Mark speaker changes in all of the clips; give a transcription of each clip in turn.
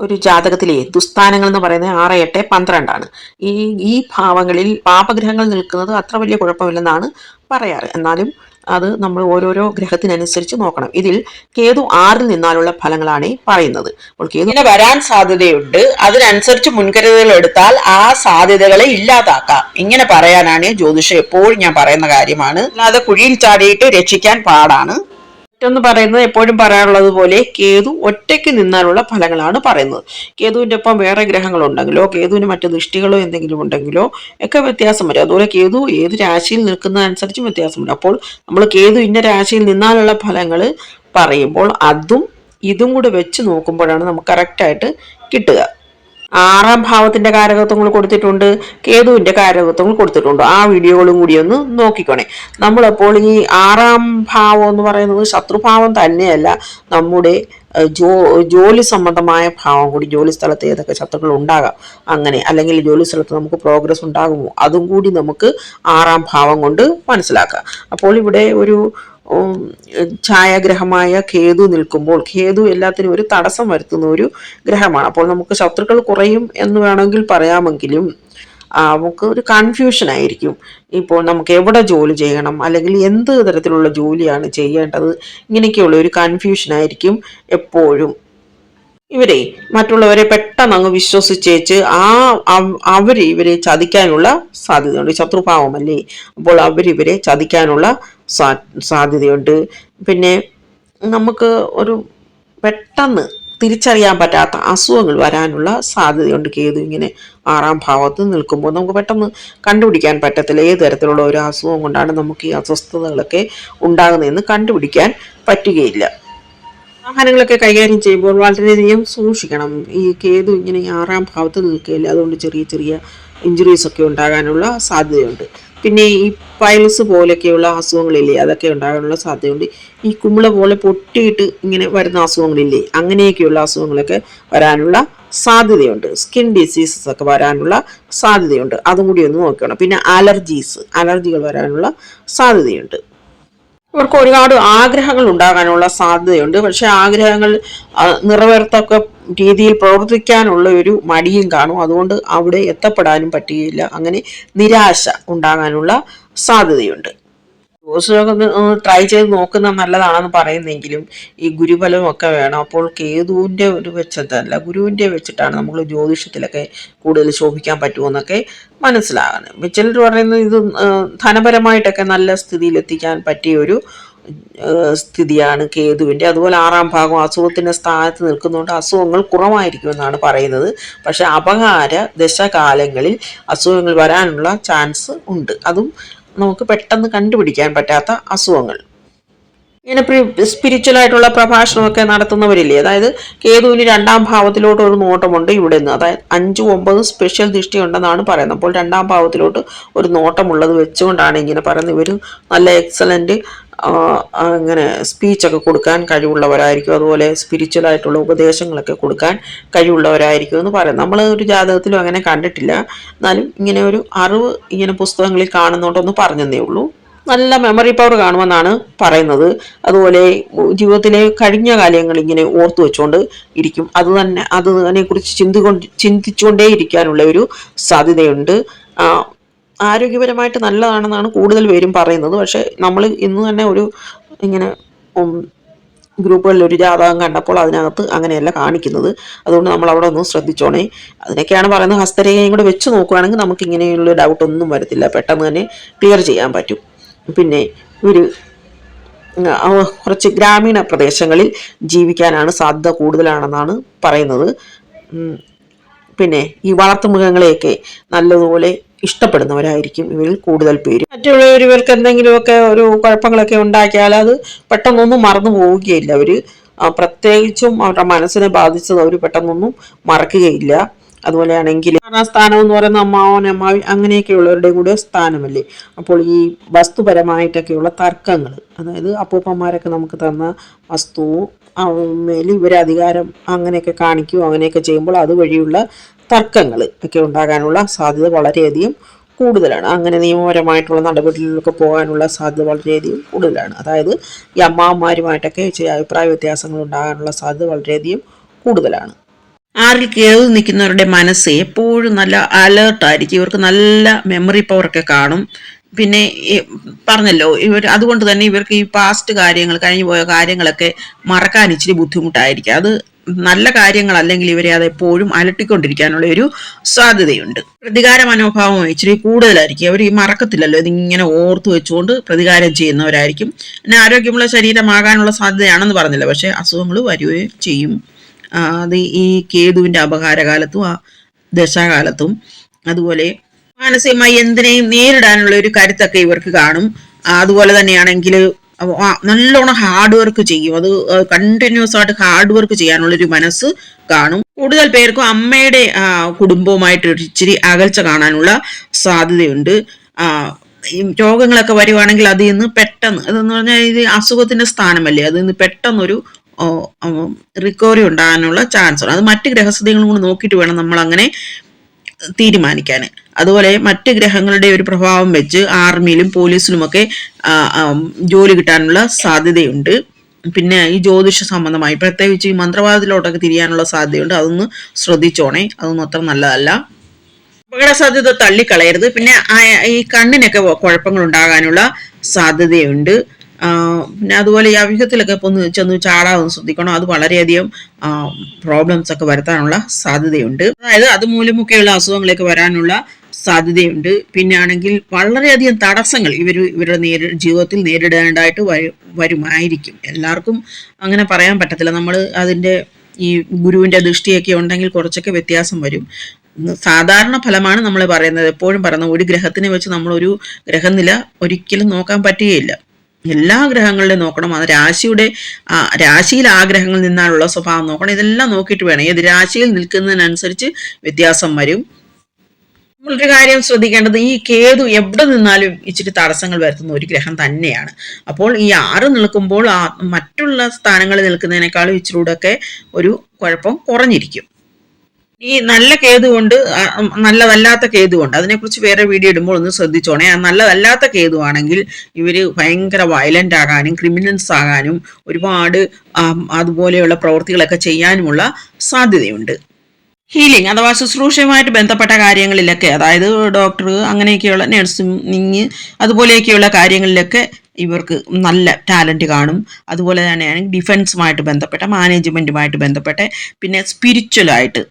Speaker 1: ഒരു ജാതകത്തിലെ ദുസ്ഥാനങ്ങൾ എന്ന് പറയുന്നത് ആറ് എട്ട് പന്ത്രണ്ടാണ്. ഈ ഈ ഭാവങ്ങളിൽ പാപഗ്രഹങ്ങൾ നിൽക്കുന്നത് അത്ര വലിയ കുഴപ്പമില്ലെന്നാണ് പറയാറ്. എന്നാലും അത് നമ്മൾ ഓരോരോ ഗ്രഹത്തിനനുസരിച്ച് നോക്കണം. ഇതിൽ കേതു ആറിൽ നിന്നാലുള്ള ഫലങ്ങളാണ് പറയുന്നത്. അപ്പോൾ കേതു
Speaker 2: വരാൻ സാധ്യതയുണ്ട്. അതിനനുസരിച്ച് മുൻകരുതലുകൾ എടുത്താൽ ആ സാധ്യതകളെ ഇല്ലാതാക്കാം. ഇങ്ങനെ പറയാനാണ് ജ്യോതിഷം എപ്പോഴും ഞാൻ പറയുന്ന കാര്യമാണ്. അല്ലാതെ കുഴിയിൽ ചാടിയിട്ട് രക്ഷിക്കാൻ പാടാണ്.
Speaker 1: മറ്റൊന്ന് പറയുന്നത് എപ്പോഴും പറയാറുള്ളത് പോലെ കേതു ഒറ്റയ്ക്ക് നിന്നാലുള്ള ഫലങ്ങളാണ് പറയുന്നത്. കേതുവിന്റെ ഒപ്പം വേറെ ഗ്രഹങ്ങളുണ്ടെങ്കിലോ കേതുവിന് മറ്റ് ദൃഷ്ടികളോ എന്തെങ്കിലും ഉണ്ടെങ്കിലോ ഒക്കെ വ്യത്യാസം വരും. അതുപോലെ കേതു ഏത് രാശിയിൽ നിൽക്കുന്നതനുസരിച്ചും വ്യത്യാസം വരും. അപ്പോൾ നമ്മൾ കേതു ഇന്ന രാശിയിൽ നിന്നാലുള്ള ഫലങ്ങൾ പറയുമ്പോൾ അതും ഇതും കൂടെ വെച്ച് നോക്കുമ്പോഴാണ് നമുക്ക് കറക്റ്റായിട്ട് കിട്ടുക. ആറാം ഭാവത്തിന്റെ കാരകത്വങ്ങൾ കൊടുത്തിട്ടുണ്ട് കേതുവിന്റെ കാരകത്വങ്ങൾ കൊടുത്തിട്ടുണ്ട്. ആ വീഡിയോകളും കൂടി ഒന്ന് നോക്കിക്കോണേ. നമ്മളപ്പോൾ ഈ ആറാം ഭാവം എന്ന് പറയുന്നത് ശത്രുഭാവം തന്നെയല്ല നമ്മുടെ ജോ ജോലി സംബന്ധമായ ഭാവം കൂടി ജോലി സ്ഥലത്ത് ഏതൊക്കെ ശത്രുക്കൾ ഉണ്ടാകാം അങ്ങനെ അല്ലെങ്കിൽ ജോലി സ്ഥലത്ത് നമുക്ക് പ്രോഗ്രസ് ഉണ്ടാകുമോ അതും കൂടി നമുക്ക് ആറാം ഭാവം കൊണ്ട് മനസ്സിലാക്കാം. അപ്പോൾ ഇവിടെ ഒരു ഛായാഗ്രഹമായ കേതു നിൽക്കുമ്പോൾ കേതു എല്ലാത്തിനും ഒരു തടസ്സം വരുത്തുന്ന ഒരു ഗ്രഹമാണ്. അപ്പോൾ നമുക്ക് ശത്രുക്കൾ കുറയും എന്ന് വേണമെങ്കിൽ പറയാമെങ്കിലും നമുക്ക് ഒരു കൺഫ്യൂഷൻ ആയിരിക്കും. ഇപ്പോൾ നമുക്ക് എവിടെ ജോലി ചെയ്യണം അല്ലെങ്കിൽ എന്ത് തരത്തിലുള്ള ജോലിയാണ് ചെയ്യേണ്ടത് ഇങ്ങനെയൊക്കെയുള്ള ഒരു കൺഫ്യൂഷൻ ആയിരിക്കും എപ്പോഴും. ഇവരെ മറ്റുള്ളവരെ പെട്ടെന്ന് അങ്ങ് വിശ്വസിച്ചേച്ച് ആ അവർ ഇവരെ ചതിക്കാനുള്ള സാധ്യതയുണ്ട്. ശത്രുഭാവമല്ലേ അപ്പോൾ അവരിവരെ ചതിക്കാനുള്ള സാ- സാധ്യതയുണ്ട്. പിന്നെ നമുക്ക് ഒരു പെട്ടെന്ന് തിരിച്ചറിയാൻ പറ്റാത്ത അസുഖങ്ങൾ വരാനുള്ള സാധ്യതയുണ്ട്. കേതു ഇങ്ങനെ ആറാം ഭാവത്ത് നിൽക്കുമ്പോൾ നമുക്ക് പെട്ടെന്ന് കണ്ടുപിടിക്കാൻ പറ്റത്തില്ല. ഏത് തരത്തിലുള്ള ഒരു അസുഖം കൊണ്ടാണ് നമുക്ക് ഈ അസ്വസ്ഥതകളൊക്കെ ഉണ്ടാകുന്നതെന്ന് കണ്ടുപിടിക്കാൻ പറ്റുകയില്ല. വാഹനങ്ങളൊക്കെ കൈകാര്യം ചെയ്യുമ്പോൾ വളരെയധികം സൂക്ഷിക്കണം. ഈ കേതു ഇങ്ങനെ ആറാം ഭാവത്ത് നിൽക്കുകയില്ല അതുകൊണ്ട് ചെറിയ ചെറിയ ഇഞ്ചുറീസ് ഒക്കെ ഉണ്ടാകാനുള്ള സാധ്യതയുണ്ട്. പിന്നെ ഈ പൈൽസ് പോലെയൊക്കെയുള്ള അസുഖങ്ങളില്ലേ അതൊക്കെ ഉണ്ടാകാനുള്ള സാധ്യതയുണ്ട്. ഈ കുമ്പിള പോലെ പൊട്ടിയിട്ട് ഇങ്ങനെ വരുന്ന അസുഖങ്ങളില്ലേ അങ്ങനെയൊക്കെയുള്ള അസുഖങ്ങളൊക്കെ വരാനുള്ള സാധ്യതയുണ്ട്. സ്കിൻ ഡിസീസസ് ഒക്കെ വരാനുള്ള സാധ്യതയുണ്ട്. അതും കൂടി ഒന്ന് നോക്കണം. പിന്നെ അലർജീസ് അലർജികൾ വരാനുള്ള സാധ്യതയുണ്ട്. ഇവർക്ക് ഒരുപാട് ആഗ്രഹങ്ങൾ ഉണ്ടാകാനുള്ള സാധ്യതയുണ്ട്. പക്ഷെ ആഗ്രഹങ്ങൾ നിറവേർത്തൊക്കെ രീതിയിൽ പ്രവർത്തിക്കാനുള്ള ഒരു മടിയും കാണും. അതുകൊണ്ട് അവിടെ എത്തപ്പെടാനും പറ്റുകയില്ല അങ്ങനെ നിരാശ ഉണ്ടാകാനുള്ള സാധ്യതയുണ്ട്. ഒന്ന് ഒന്ന് ട്രൈ ചെയ്ത് നോക്കുന്ന നല്ലതാണെന്ന് പറയുന്നെങ്കിലും ഈ ഗുരുബലവും ഒക്കെ വേണം. അപ്പോൾ കേതുവിന്റെ ഒരു വെച്ചതല്ല ഗുരുവിന്റെ വെച്ചിട്ടാണ് നമ്മൾ ജ്യോതിഷത്തിലൊക്കെ കൂടുതൽ ശോഭിക്കാൻ പറ്റുമെന്നൊക്കെ മനസ്സിലാകണം ചിലർ പറയുന്നത് ഇത് ധനപരമായിട്ടൊക്കെ നല്ല സ്ഥിതിയിലെത്തിക്കാൻ പറ്റിയ ഒരു സ്ഥിതിയാണ് കേതുവിന്റെ. അതുപോലെ ആറാം ഭാഗം അസുഖത്തിന്റെ സ്ഥാനത്ത് നിൽക്കുന്നതുകൊണ്ട് അസുഖങ്ങൾ കുറവായിരിക്കുമെന്നാണ് പറയുന്നത്. പക്ഷേ അപകാര ദശകാലങ്ങളിൽ അസുഖങ്ങൾ വരാനുള്ള ചാൻസ് ഉണ്ട്. അതും നമുക്ക് പെട്ടെന്ന് കണ്ടുപിടിക്കാൻ പറ്റാത്ത അസുഖങ്ങൾ. ഇങ്ങനെ സ്പിരിച്വൽ ആയിട്ടുള്ള പ്രഭാഷണമൊക്കെ നടത്തുന്നവരില്ലേ? അതായത് കേതുവിന് രണ്ടാം ഭാവത്തിലോട്ട് ഒരു നോട്ടമുണ്ട് ഇവിടെ നിന്ന് അതായത് അഞ്ച് ഒമ്പത് സ്പെഷ്യൽ ദൃഷ്ടി ഉണ്ടെന്നാണ് പറയുന്നത്. അപ്പോൾ രണ്ടാം ഭാവത്തിലോട്ട് ഒരു നോട്ടമുള്ളത് വെച്ചുകൊണ്ടാണ് ഇങ്ങനെ പറയുന്നത്. ഇവർ നല്ല എക്സലന്റ് ഇങ്ങനെ സ്പീച്ചൊക്കെ കൊടുക്കാൻ കഴിവുള്ളവരായിരിക്കും. അതുപോലെ സ്പിരിച്വലായിട്ടുള്ള ഉപദേശങ്ങളൊക്കെ കൊടുക്കാൻ കഴിവുള്ളവരായിരിക്കും എന്ന് പറയും. നമ്മൾ ഒരു ജാതകത്തിലും അങ്ങനെ കണ്ടിട്ടില്ല. എന്നാലും ഇങ്ങനെ ഒരു അറിവ് ഇങ്ങനെ പുസ്തകങ്ങളിൽ കാണുന്നോണ്ടൊന്ന് പറഞ്ഞതേ ഉള്ളൂ. നല്ല മെമ്മറി പവർ കാണുമെന്നാണ് പറയുന്നത്. അതുപോലെ ജീവിതത്തിലെ കഴിഞ്ഞ കാലങ്ങൾ ഇങ്ങനെ ഓർത്തു വെച്ചുകൊണ്ട് ഇരിക്കും. അത് തന്നെ അത് അതിനെക്കുറിച്ച് ചിന്തിക്കൊണ്ട് ചിന്തിച്ചുകൊണ്ടേ ഇരിക്കാനുള്ള ഒരു സാധ്യതയുണ്ട്. ആരോഗ്യപരമായിട്ട് നല്ലതാണെന്നാണ് കൂടുതൽ പേരും പറയുന്നത്. പക്ഷേ നമ്മൾ ഇന്ന് തന്നെ ഒരു ഇങ്ങനെ ഗ്രൂപ്പുകളിൽ ഒരു ജാതകം കണ്ടപ്പോൾ അതിനകത്ത് അങ്ങനെയല്ല കാണിക്കുന്നത്. അതുകൊണ്ട് നമ്മൾ അവിടെ ഒന്ന് ശ്രദ്ധിച്ചോണേ. അതിനൊക്കെയാണ് പറയുന്നത് ഹസ്തരേഖയും കൂടെ വെച്ച് നോക്കുകയാണെങ്കിൽ നമുക്ക് ഇങ്ങനെയുള്ള ഡൗട്ട് ഒന്നും വരത്തില്ല. പെട്ടെന്ന് തന്നെ ക്ലിയർ ചെയ്യാൻ പറ്റും. പിന്നെ ഒരു കുറച്ച് ഗ്രാമീണ പ്രദേശങ്ങളിൽ ജീവിക്കാനാണ് സാധ്യത കൂടുതലാണെന്നാണ് പറയുന്നത്. പിന്നെ ഈ വളർത്തുമൃഗങ്ങളെയൊക്കെ നല്ലതുപോലെ ഇഷ്ടപ്പെടുന്നവരായിരിക്കും ഇവരിൽ കൂടുതൽ പേര്. മറ്റുള്ളവർ ഇവർക്ക് എന്തെങ്കിലുമൊക്കെ ഒരു കുഴപ്പങ്ങളൊക്കെ ഉണ്ടാക്കിയാൽ അത് പെട്ടെന്നൊന്നും മറന്നു പോവുകയില്ല. അവർ പ്രത്യേകിച്ചും അവരുടെ മനസ്സിനെ ബാധിച്ചത് അവർ പെട്ടെന്നൊന്നും മറക്കുകയില്ല. അതുപോലെയാണെങ്കിൽ സ്ഥാനം എന്ന് പറയുന്ന അമ്മാവൻ അമ്മാവി അങ്ങനെയൊക്കെയുള്ളവരുടെ കൂടെ സ്ഥാനമല്ലേ? അപ്പോൾ ഈ വസ്തുപരമായിട്ടൊക്കെയുള്ള തർക്കങ്ങൾ അതായത് അപ്പൂപ്പന്മാരൊക്കെ നമുക്ക് തന്ന വസ്തുവും മേൽ ഇവർ അധികാരം അങ്ങനെയൊക്കെ കാണിക്കുകയോ അങ്ങനെയൊക്കെ ചെയ്യുമ്പോൾ അതുവഴിയുള്ള തർക്കങ്ങൾ ഒക്കെ ഉണ്ടാകാനുള്ള സാധ്യത വളരെയധികം കൂടുതലാണ്. അങ്ങനെ നിയമപരമായിട്ടുള്ള നടപടികളിലൊക്കെ പോകാനുള്ള സാധ്യത വളരെയധികം കൂടുതലാണ്. അതായത് ഈ അമ്മാവന്മാരുമായിട്ടൊക്കെ ചില അഭിപ്രായ വ്യത്യാസങ്ങൾ ഉണ്ടാകാനുള്ള സാധ്യത വളരെയധികം കൂടുതലാണ്. ആറിൽ കേതു നിൽക്കുന്നവരുടെ മനസ്സ് എപ്പോഴും നല്ല അലേർട്ടായിരിക്കും ഇവർക്ക് നല്ല മെമ്മറി പവറൊക്കെ കാണും. പിന്നെ പറഞ്ഞല്ലോ ഇവർ അതുകൊണ്ട് തന്നെ ഇവർക്ക് ഈ പാസ്റ്റ് കാര്യങ്ങൾ കഴിഞ്ഞു പോയ കാര്യങ്ങളൊക്കെ മറക്കാൻ ഇച്ചിരി ബുദ്ധിമുട്ടായിരിക്കും. അത് നല്ല കാര്യങ്ങളല്ലെങ്കിൽ ഇവരെ അത് എപ്പോഴും അലട്ടിക്കൊണ്ടിരിക്കാനുള്ള ഒരു സാധ്യതയുണ്ട്. പ്രതികാര മനോഭാവം ഇച്ചിരി കൂടുതലായിരിക്കും. അവർ ഈ മറക്കത്തില്ലല്ലോ ഇതിങ്ങനെ ഓർത്തു വെച്ചുകൊണ്ട് പ്രതികാരം ചെയ്യുന്നവരായിരിക്കും. പിന്നെ ആരോഗ്യമുള്ള ശരീരമാകാനുള്ള സാധ്യതയാണെന്ന് പറഞ്ഞില്ല പക്ഷേ അസുഖങ്ങൾ വരികയും ചെയ്യും. അത് ഈ കേതുവിന്റെ അപകാരകാലത്തും ആ ദശാകാലത്തും അതുപോലെ മാനസികമായി എന്തിനേയും നേരിടാനുള്ള ഒരു കരുത്തൊക്കെ ഇവർക്ക് കാണും. അതുപോലെ തന്നെയാണെങ്കിൽ നല്ലോണം ഹാർഡ് വർക്ക് ചെയ്യും. അത് കണ്ടിന്യൂസ് ആയിട്ട് ഹാർഡ് വർക്ക് ചെയ്യാനുള്ളൊരു മനസ്സ് കാണും. കൂടുതൽ പേർക്കും അമ്മയുടെ കുടുംബവുമായിട്ട് ഇച്ചിരി അകൽച്ച കാണാനുള്ള സാധ്യതയുണ്ട്. രോഗങ്ങളൊക്കെ വരുവാണെങ്കിൽ അതിൽ നിന്ന് പെട്ടെന്ന് അതെന്ന് പറഞ്ഞാൽ ഇത് അസുഖത്തിന്റെ സ്ഥാനമല്ലേ? അതിൽ നിന്ന് പെട്ടെന്നൊരു റിക്കവറി ഉണ്ടാകാനുള്ള ചാൻസ് ഉണ്ട് അത് മറ്റ് ഗ്രഹസ്ഥിതികളും കൂടി നോക്കിയിട്ട് വേണം നമ്മൾ അങ്ങനെ തീരുമാനിക്കാൻ. അതുപോലെ മറ്റ് ഗ്രഹങ്ങളുടെ ഒരു പ്രഭാവം വെച്ച് ആർമിയിലും പോലീസിലുമൊക്കെ ജോലി കിട്ടാനുള്ള സാധ്യതയുണ്ട്. പിന്നെ ഈ ജ്യോതിഷ സംബന്ധമായി പ്രത്യേകിച്ച് ഈ മന്ത്രവാദത്തിലോട്ടൊക്കെ തിരിയാനുള്ള സാധ്യതയുണ്ട്. അതൊന്ന് ശ്രദ്ധിച്ചോണേ. അതൊന്നും അത്ര നല്ലതല്ല. അപകട സാധ്യത തള്ളിക്കളയരുത്. പിന്നെ ഈ കണ്ണിനൊക്കെ കുഴപ്പങ്ങൾ ഉണ്ടാകാനുള്ള സാധ്യതയുണ്ട്. പിന്നെ അതുപോലെ ഈ അവിഹത്തിലൊക്കെ ഇപ്പൊ ഒന്ന് ചെന്ന് ചാടാതെ ശ്രദ്ധിക്കണം. അത് വളരെയധികം പ്രോബ്ലംസ് ഒക്കെ വരുത്താനുള്ള സാധ്യതയുണ്ട്. അതായത് അതുമൂലമൊക്കെയുള്ള അസുഖങ്ങളൊക്കെ വരാനുള്ള സാധ്യതയുണ്ട്. പിന്നെ ആണെങ്കിൽ വളരെയധികം തടസ്സങ്ങൾ ഇവർ ഇവരുടെ നേരി ജീവിതത്തിൽ നേരിടേണ്ടതായിട്ട് വരും വരുമായിരിക്കും. എല്ലാവർക്കും അങ്ങനെ പറയാൻ പറ്റത്തില്ല. നമ്മൾ അതിന്റെ ഈ ഗുരുവിന്റെ ദൃഷ്ടിയൊക്കെ ഉണ്ടെങ്കിൽ കുറച്ചൊക്കെ വ്യത്യാസം വരും. സാധാരണ ഫലമാണ് നമ്മൾ പറയുന്നത്. എപ്പോഴും പറയുന്നത് ഒരു ഗ്രഹത്തിനെ വെച്ച് നമ്മളൊരു ഗ്രഹനില ഒരിക്കലും നോക്കാൻ പറ്റുകയില്ല. എല്ലാ ഗ്രഹങ്ങളിലും നോക്കണം. അത് രാശിയുടെ രാശിയിൽ ആ ഗ്രഹങ്ങളിൽ നിന്നാലുള്ള സ്വഭാവം നോക്കണം. ഇതെല്ലാം നോക്കിയിട്ട് വേണം. ഏത് രാശിയിൽ നിൽക്കുന്നതിനനുസരിച്ച് വ്യത്യാസം വരും. നമ്മളൊരു കാര്യം ശ്രദ്ധിക്കേണ്ടത് ഈ കേതു എവിടെ നിന്നാലും ഇച്ചിരി തടസ്സങ്ങൾ വരുത്തുന്ന ഒരു ഗ്രഹം തന്നെയാണ്. അപ്പോൾ ഈ ആറ് നിൽക്കുമ്പോൾ ആ മറ്റുള്ള സ്ഥാനങ്ങളിൽ നിൽക്കുന്നതിനേക്കാളും ഇച്ചിരി കൂടെയൊക്കെ ഒരു കുഴപ്പം കുറഞ്ഞിരിക്കും. ഈ നല്ല കേതു കൊണ്ട് ആ, ഉം, നല്ലതല്ലാത്ത കേതു കൊണ്ട് അതിനെക്കുറിച്ച് വേറെ വീഡിയോ ഇടുമ്പോൾ ഒന്ന് ശ്രദ്ധിച്ചോണേ. നല്ലതല്ലാത്ത കേതു ആണെങ്കിൽ ഇവർ ഭയങ്കര വയലന്റ് ആകാനും ക്രിമിനൽസ് ആകാനും ഒരുപാട് അതുപോലെയുള്ള പ്രവൃത്തികളൊക്കെ ചെയ്യാനുമുള്ള സാധ്യതയുണ്ട്. ഹീലിംഗ് അഥവാ ശുശ്രൂഷയുമായിട്ട് ബന്ധപ്പെട്ട കാര്യങ്ങളിലൊക്കെ അതായത് ഡോക്ടർ അങ്ങനെയൊക്കെയുള്ള നഴ്സിംഗ് അതുപോലെയൊക്കെയുള്ള കാര്യങ്ങളിലൊക്കെ ഇവർക്ക് നല്ല ടാലന്റ് കാണും. അതുപോലെ തന്നെയാണ് ഡിഫൻസുമായിട്ട് ബന്ധപ്പെട്ട മാനേജ്മെന്റുമായിട്ട് ബന്ധപ്പെട്ട പിന്നെ സ്പിരിച്വലായിട്ട്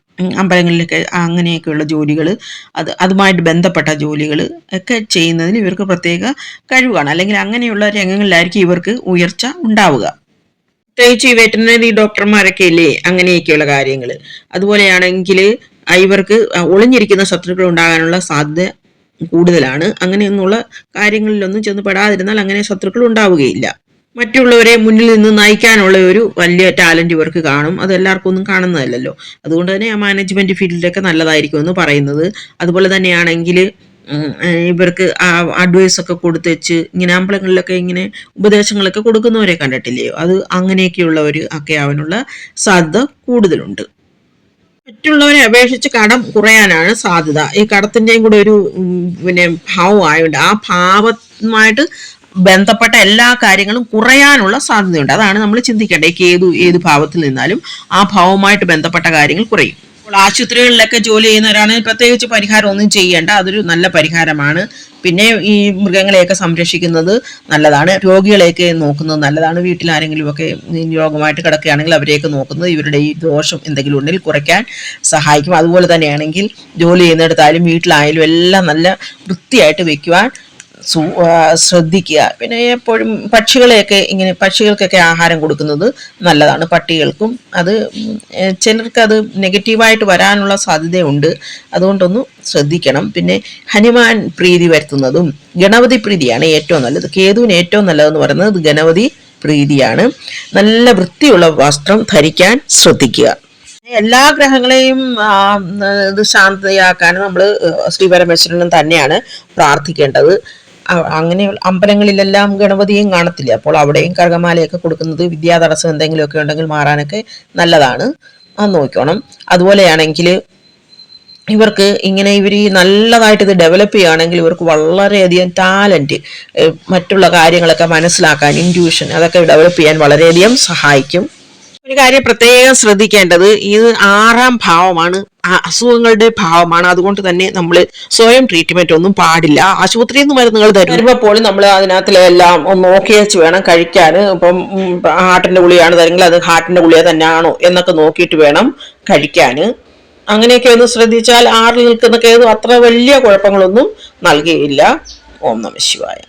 Speaker 1: അമ്പലങ്ങളിലൊക്കെ അങ്ങനെയൊക്കെയുള്ള ജോലികൾ അത് അതുമായിട്ട് ബന്ധപ്പെട്ട ജോലികൾ ഒക്കെ ചെയ്യുന്നതിൽ ഇവർക്ക് പ്രത്യേക കഴിവാണ്. അല്ലെങ്കിൽ അങ്ങനെയുള്ള രംഗങ്ങളിലായിരിക്കും ഇവർക്ക് ഉയർച്ച ഉണ്ടാവുക. പ്രത്യേകിച്ച് ഈ വെറ്റിനറി ഡോക്ടർമാരൊക്കെ ഇല്ലേ? അങ്ങനെയൊക്കെയുള്ള കാര്യങ്ങൾ അതുപോലെയാണെങ്കിൽ ഇവർക്ക് ഒളിഞ്ഞിരിക്കുന്ന ശത്രുക്കൾ ഉണ്ടാകാനുള്ള സാധ്യത കൂടുതലാണ്. അങ്ങനെയൊന്നുള്ള കാര്യങ്ങളിലൊന്നും ചെന്ന് പെടാതിരുന്നാൽ അങ്ങനെ ശത്രുക്കൾ ഉണ്ടാവുകയില്ല. മറ്റുള്ളവരെ മുന്നിൽ നിന്ന് നയിക്കാനുള്ള ഒരു വലിയ ടാലന്റ് ഇവർക്ക് കാണും. അത് എല്ലാവർക്കും ഒന്നും കാണുന്നതല്ലല്ലോ. അതുകൊണ്ട് തന്നെ ആ മാനേജ്മെന്റ് ഫീൽഡിലൊക്കെ നല്ലതായിരിക്കും എന്ന് പറയുന്നത്. അതുപോലെ തന്നെയാണെങ്കിൽ ഇവർക്ക് അഡ്വൈസൊക്കെ കൊടുത്ത് വെച്ച് ഇങ്ങനെ അമ്പലങ്ങളിലൊക്കെ ഇങ്ങനെ ഉപദേശങ്ങളൊക്കെ കൊടുക്കുന്നവരെ കണ്ടിട്ടില്ലയോ അത് അങ്ങനെയൊക്കെയുള്ളവർ ഒക്കെ ആവാനുള്ള സാധ്യത കൂടുതലുണ്ട്. മറ്റുള്ളവരെ അപേക്ഷിച്ച് കടം കുറയാനാണ് സാധ്യത. ഈ കടത്തിന്റെയും കൂടെ ഒരു പിന്നെ ഭാവം ആയതുകൊണ്ട് ആ ഭാവമായിട്ട് ബന്ധപ്പെട്ട എല്ലാ കാര്യങ്ങളും കുറയാനുള്ള സാധ്യതയുണ്ട്. അതാണ് നമ്മൾ ചിന്തിക്കേണ്ടത്. ഏത് ഏത് ഭാവത്തിൽ നിന്നാലും ആ ഭാവവുമായിട്ട് ബന്ധപ്പെട്ട കാര്യങ്ങൾ കുറയും. അപ്പോൾ ആശുപത്രികളിലൊക്കെ ജോലി ചെയ്യുന്നവരാണെങ്കിൽ പ്രത്യേകിച്ച് പരിഹാരം ഒന്നും ചെയ്യേണ്ട. അതൊരു നല്ല പരിഹാരമാണ്. പിന്നെ ഈ മൃഗങ്ങളെയൊക്കെ സംരക്ഷിക്കുന്നത് നല്ലതാണ്. രോഗികളെയൊക്കെ നോക്കുന്നത് നല്ലതാണ്. ഈ രോഗമായിട്ട് കിടക്കുകയാണെങ്കിൽ അവരെയൊക്കെ നോക്കുന്നത് ഇവരുടെ ഈ ദോഷം എന്തെങ്കിലും ഉണ്ടെങ്കിൽ കുറയ്ക്കാൻ സഹായിക്കും. അതുപോലെ തന്നെയാണെങ്കിൽ ജോലി ചെയ്യുന്നിടത്തായാലും വീട്ടിലായാലും എല്ലാം നല്ല വൃത്തിയായിട്ട് ആ, ശ്രദ്ധിക്കുക. പിന്നെ എപ്പോഴും പക്ഷികളെയൊക്കെ ഇങ്ങനെ പക്ഷികൾക്കൊക്കെ ആഹാരം കൊടുക്കുന്നത് നല്ലതാണ്. പട്ടികൾക്കും അത് ചിലർക്ക് അത് നെഗറ്റീവായിട്ട് വരാനുള്ള സാധ്യതയുണ്ട്. അതുകൊണ്ടൊന്ന് ശ്രദ്ധിക്കണം. പിന്നെ ഹനുമാൻ പ്രീതി വരുത്തുന്നതും ഗണപതി പ്രീതിയാണ് ഏറ്റവും നല്ലത്. കേതുവിന് ഏറ്റവും നല്ലതെന്ന് പറയുന്നത് ഗണപതി പ്രീതിയാണ്. നല്ല വൃത്തിയുള്ള വസ്ത്രം ധരിക്കാൻ ശ്രദ്ധിക്കുക. എല്ലാ ഗ്രഹങ്ങളെയും ഇത് ശാന്തയാക്കാൻ നമ്മൾ ശ്രീപരമേശ്വരനും തന്നെയാണ് പ്രാർത്ഥിക്കേണ്ടത്. അങ്ങനെ അമ്പലങ്ങളിലെല്ലാം ഗണപതിയും കാണത്തില്ല. അപ്പോൾ അവിടെയും കരകമാലയൊക്കെ കൊടുക്കുന്നത് വിദ്യാതടസ്സം എന്തെങ്കിലുമൊക്കെ ഉണ്ടെങ്കിൽ മാറാനൊക്കെ നല്ലതാണ്. അത് നോക്കണം അതുപോലെയാണെങ്കിൽ ഇവർക്ക് ഇങ്ങനെ ഇവർ ഈ നല്ലതായിട്ട് ഇത് ഡെവലപ്പ് ചെയ്യുകയാണെങ്കിൽ ഇവർക്ക് വളരെയധികം ടാലന്റ് മറ്റുള്ള കാര്യങ്ങളൊക്കെ മനസ്സിലാക്കാൻ ഇന്റ്യൂഷൻ അതൊക്കെ ഡെവലപ്പ് ചെയ്യാൻ വളരെയധികം സഹായിക്കും. ഒരു കാര്യം പ്രത്യേകം ശ്രദ്ധിക്കേണ്ടത് ഇത് ആറാം ഭാവമാണ് അസുഖങ്ങളുടെ ഭാവമാണ്. അതുകൊണ്ട് തന്നെ നമ്മൾ സ്വയം ട്രീറ്റ്മെന്റ് ഒന്നും പാടില്ല. ആശുപത്രിയിൽ നിന്ന് മരുന്നുകൾ
Speaker 2: തരുമ്പോൾ പോലും നമ്മൾ അതിനകത്തിലെല്ലാം നോക്കി വെച്ച് വേണം കഴിക്കാൻ ഇപ്പം ഹാർട്ടിന്റെ ഗുളിയാണ് തരുമെങ്കിൽ അത് ഹാർട്ടിന്റെ ഗുളിക തന്നെയാണോ എന്നൊക്കെ നോക്കിയിട്ട് വേണം കഴിക്കാൻ അങ്ങനെയൊക്കെ ഒന്ന് ശ്രദ്ധിച്ചാൽ ആറിൽ നിൽക്കുന്ന കേതും അത്ര വലിയ കുഴപ്പങ്ങളൊന്നും നൽകിയില്ല. ഓം നമ ശിവായ.